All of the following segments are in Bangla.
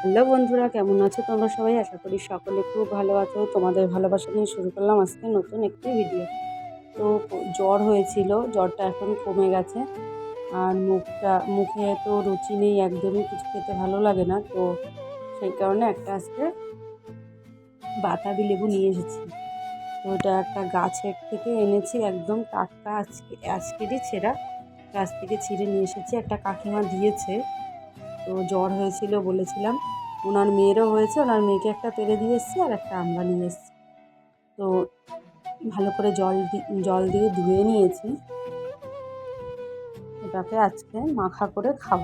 হ্যালো বন্ধুরা, কেমন আছো তোমরা সবাই? আশা করি সকলে খুব ভালো আছো। তোমাদের ভালোবাসা নিয়ে শুরু করলাম আজকে নতুন একটি ভিডিও তো জ্বর হয়েছিল, জ্বরটা এখন কমে গেছে। আর মুখটা, মুখে তো রুচি নেই, একদমই কিছু খেতে ভালো লাগে না। তো সেই কারণে একটা আজকে বাতাবি লেবু নিয়ে এসেছি। তো ওটা একটা গাছের থেকে এনেছি, একদম টাটকা আজকে, আজকেরই ছেঁড়া। গাছ থেকে ছিঁড়ে নিয়ে এসেছি। একটা কাকিমা দিয়েছে। তো জ্বর হয়েছিল বলেছিলাম। ওনার মেয়েরও হয়েছে, ওনার মেয়েকে একটা পেরে দিয়ে এসেছি আর একটা আমরা নিয়ে এসেছি। তো ভালো করে জল জল দিয়ে ধুয়ে নিয়েছি। এটাকে আজকে মাখা করে খাব।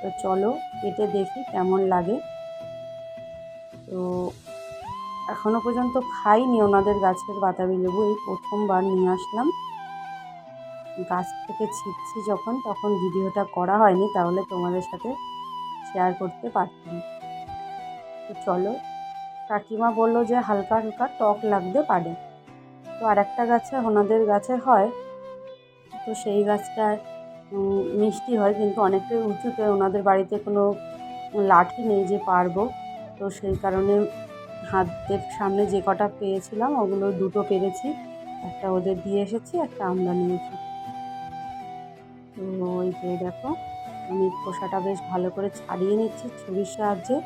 তো চলো কেটে দেখি কেমন লাগে। তো এখনও পর্যন্ত খাইনি ওনাদের গাছের বাতাবি লেবু, এই প্রথমবার নিয়ে আসলাম। গাছ থেকে ছিটছি যখন, তখন ভিডিওটা করা হয়নি, তাহলে তোমাদের সাথে শেয়ার করতে পারতাম। তো চলো, কাকিমা বলল যে হালকা হালকা টক লাগতে পারে। তো আর একটা গাছে, ওনাদের গাছে হয়। তো সেই গাছটায় মিষ্টি হয়, কিন্তু অনেকটাই উঁচুতে। ওনাদের বাড়িতে কোনো লাঠি নেই যে পারব। তো সেই কারণে হাতের সামনে যে কটা পেয়েছিলাম, ওগুলো দুটো পেরেছি। একটা ওদের দিয়ে এসেছি, একটা আমরা নিয়েছি। ওই যে দেখো, আমি খোসাটা বেশ ভালো করে ছাড়িয়ে নিচ্ছি ছুরির সাহায্যে।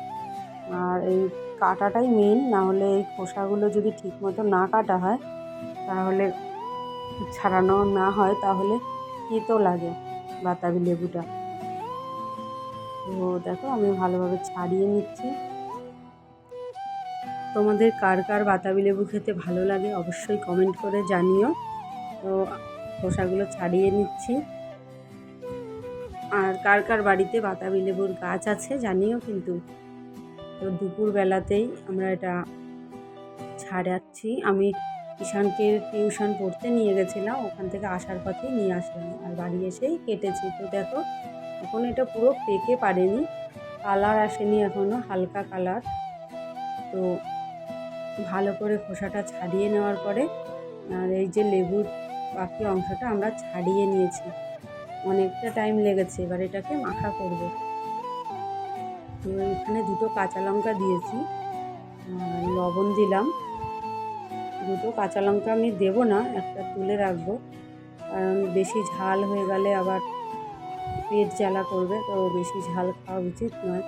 আর এই কাটাটাই মেন না হলে এই খোসাগুলো যদি ঠিকমতো না কাটা হয়, তাহলে ছাড়ানো না হয়, তাহলে তেতো লাগে বাতাবি লেবুটা। তো দেখো, আমি ভালোভাবে ছাড়িয়ে নিচ্ছি। তোমাদের কার কার বাতাবি লেবু খেতে ভালো লাগে অবশ্যই কমেন্ট করে জানিও। তো খোসাগুলো ছাড়িয়ে নিচ্ছি। আর কার কার বাড়িতে বাতাবি লেবুর গাছ আছে জানিও কিন্তু। তো দুপুরবেলাতেই আমরা এটা ছাড়াচ্ছি। আমি ঈশানকে টিউশন পড়তে নিয়ে গেছিলাম, ওখান থেকে আসার পথে নিয়ে আসলাম আর বাড়ি এসেই কেটেছি। তো দেখো, এখন এটা পুরো পেকে পারেনি, কালার আসেনি এখনও হালকা কালার। তো ভালো করে খোসাটা ছাড়িয়ে নেওয়ার পরে আর এই যে লেবুর বাকি অংশটা আমরা ছাড়িয়ে নিয়েছি। অনেকটা টাইম লেগেছে, এবার এটাকে মাখা করব। তো এখানে দুটো কাঁচা লঙ্কা দিয়েছি লবণ দিলাম। দুটো কাঁচা লঙ্কা আমি দেবো না, একটা তুলে রাখব। কারণ বেশি ঝাল হয়ে গেলে আবার পেট জ্বালা করবে, তো বেশি ঝাল খাওয়া উচিত নয়।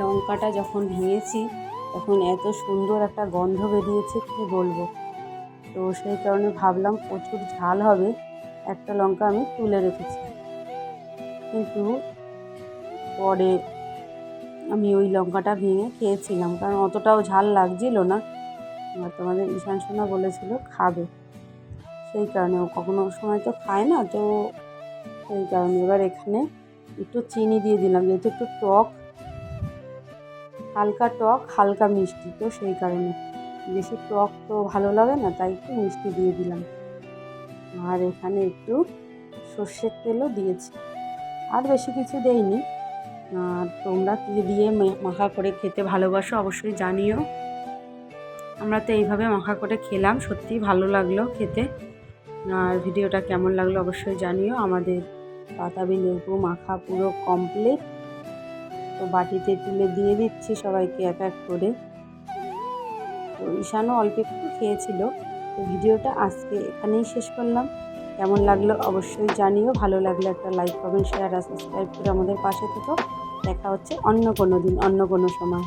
লঙ্কাটা যখন ভেঙেছি, তখন এত সুন্দর একটা গন্ধ বেরিয়েছে, কী বলব? তো সেই কারণে ভাবলাম প্রচুর ঝাল হবে। একটা লঙ্কা আমি তুলে রেখেছি। কিন্তু পরে আমি ওই লঙ্কাটা ভেঙে খেয়েছিলাম, কারণ অতটাও ঝাল লাগছিল না। আর তোমাদের ঈশান সোনা বলেছিল খাবে। সেই কারণে ও কখনো সময় তো খায় না, তো সেই কারণে এবার এখানে একটু চিনি দিয়ে দিলাম, যেহেতু একটু টক, হালকা টক, হালকা মিষ্টি, তো সেই কারণে। বেশি টক তো ভালো লাগে না, তাই একটু মিষ্টি দিয়ে দিলাম। আর এখানে একটু সর্ষের তেলও দিয়েছি। আর বেশি কিছু দেইনি। আর তোমরা কী দিয়ে মাখা করে খেতে ভালোবাসো অবশ্যই জানিও। আমরা তো এইভাবে মাখা করে খেলাম, সত্যিই ভালো লাগল খেতে। আর ভিডিওটা কেমন লাগল অবশ্যই জানিও। আমাদের বাতাবি লেবু মাখা পুরো কমপ্লিট তো বাটিতে তুলে দিয়ে দিচ্ছি সবাইকে এক এক করে। তো ঈশানও অল্প একটু খেয়েছিল। তো ভিডিওটা আজকে এখানেই শেষ করলাম। কেমন লাগল অবশ্যই জানিও। ভালো লাগলে একটা লাইক কমেন্ট শেয়ার আর সাবস্ক্রাইব করে আমাদের পাশে থেকো। দেখা হচ্ছে অন্য কোনো দিন, অন্য কোনো সময়।